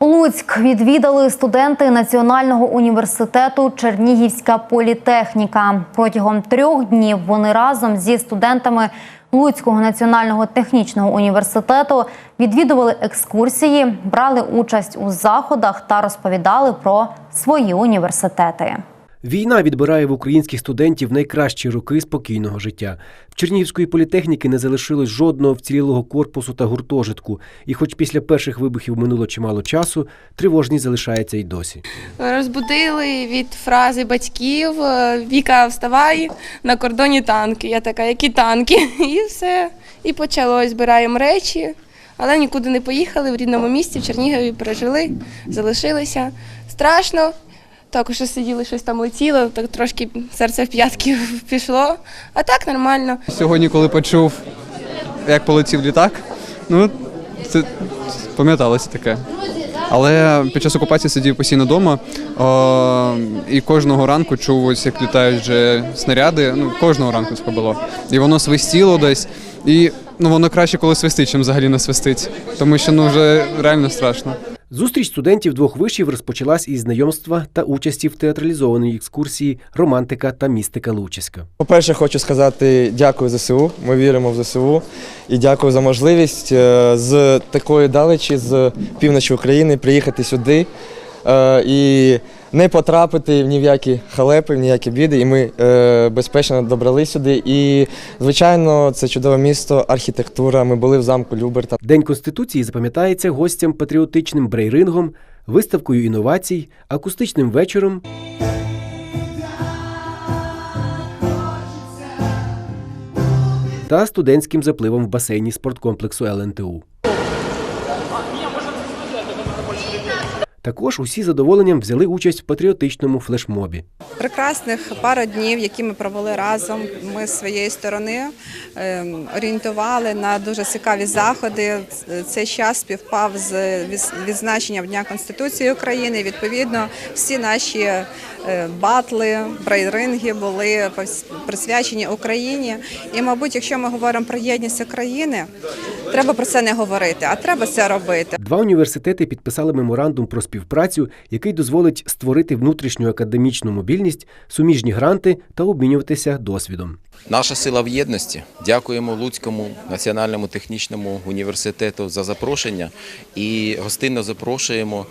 Луцьк відвідали студенти Національного університету Чернігівська політехніка. Протягом трьох днів вони разом зі студентами Луцького національного технічного університету відвідували екскурсії, брали участь у заходах та розповідали про свої університети. Війна відбирає в українських студентів найкращі роки спокійного життя. В Чернігівської політехніки не залишилось жодного вцілілого корпусу та гуртожитку. І хоч після перших вибухів минуло чимало часу, тривожність залишається й досі. Розбудили від фрази батьків е, Віка, вставай на кордоні танки. Я така, які танки? І все. І почалось. Збираємо речі, але нікуди не поїхали. В рідному місті в Чернігові пережили, залишилися. Страшно. Також сиділи, щось там летіло, так трошки серце в п'ятки пішло. А так нормально. Сьогодні, коли почув, як полетів літак, ну це пам'яталося таке. Але під час окупації сидів постійно вдома і кожного ранку чув, ось як літають вже снаряди. Ну, кожного ранку це було. І воно свистіло десь. І ну, воно краще, коли свистить, чим взагалі не свистить. Тому що ну вже реально страшно. Зустріч студентів двох вишів розпочалась із знайомства та участі в театралізованій екскурсії Романтика та містика Лучиська. По-перше, хочу сказати дякую ЗСУ. Ми віримо в ЗСУ і дякую за можливість е, з такої далечі, з півночі України, приїхати сюди і не потрапити ні в які халепи, в ніякі біди. І ми е, безпечно добрались сюди. І, звичайно, це чудове місто, архітектура. Ми були в замку Люберта. День Конституції запам'ятається гостям патріотичним брейрингом, виставкою інновацій, акустичним вечором та студентським запливом в басейні спорткомплексу ЛНТУ. Також усі задоволенням взяли участь в патріотичному флешмобі. прекрасних пара днів, які ми провели разом. Ми з своєї сторони ем, орієнтували на дуже цікаві заходи. Цей час співпав з відзначенням Дня Конституції України. Відповідно, всі наші е, батли, брейринги були присвячені Україні. І, мабуть, якщо ми говоримо про єдність України, треба про це не говорити, а треба це робити. Два університети підписали меморандум про співпрацю, який дозволить створити внутрішню академічну мобільність, суміжні гранти та обмінюватися досвідом. Наша сила в єдності. Дякуємо Луцькому національному технічному університету за запрошення і гостинно запрошуємо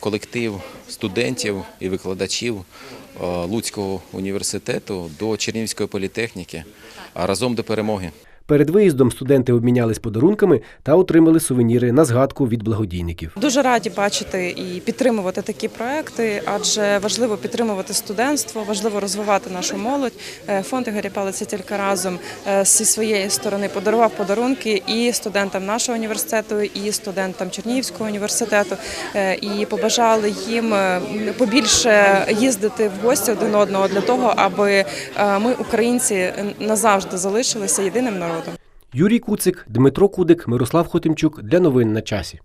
колектив студентів і викладачів Луцького університету до Чернівської політехніки разом до перемоги. Перед виїздом студенти обмінялись подарунками та отримали сувеніри на згадку від благодійників. Дуже раді бачити і підтримувати такі проекти, адже важливо підтримувати студентство, важливо розвивати нашу молодь. Е, Фонд Ігоря Палиця тільки разом е, зі своєї сторони подарував подарунки і студентам нашого університету, і студентам Чернігівського університету. Е, І побажали їм побільше їздити в гості один одного для того, аби ми, українці, назавжди залишилися єдиним народом. Юрій Куцик, Дмитро Кудик, Мирослав Хотимчук для новин на часі.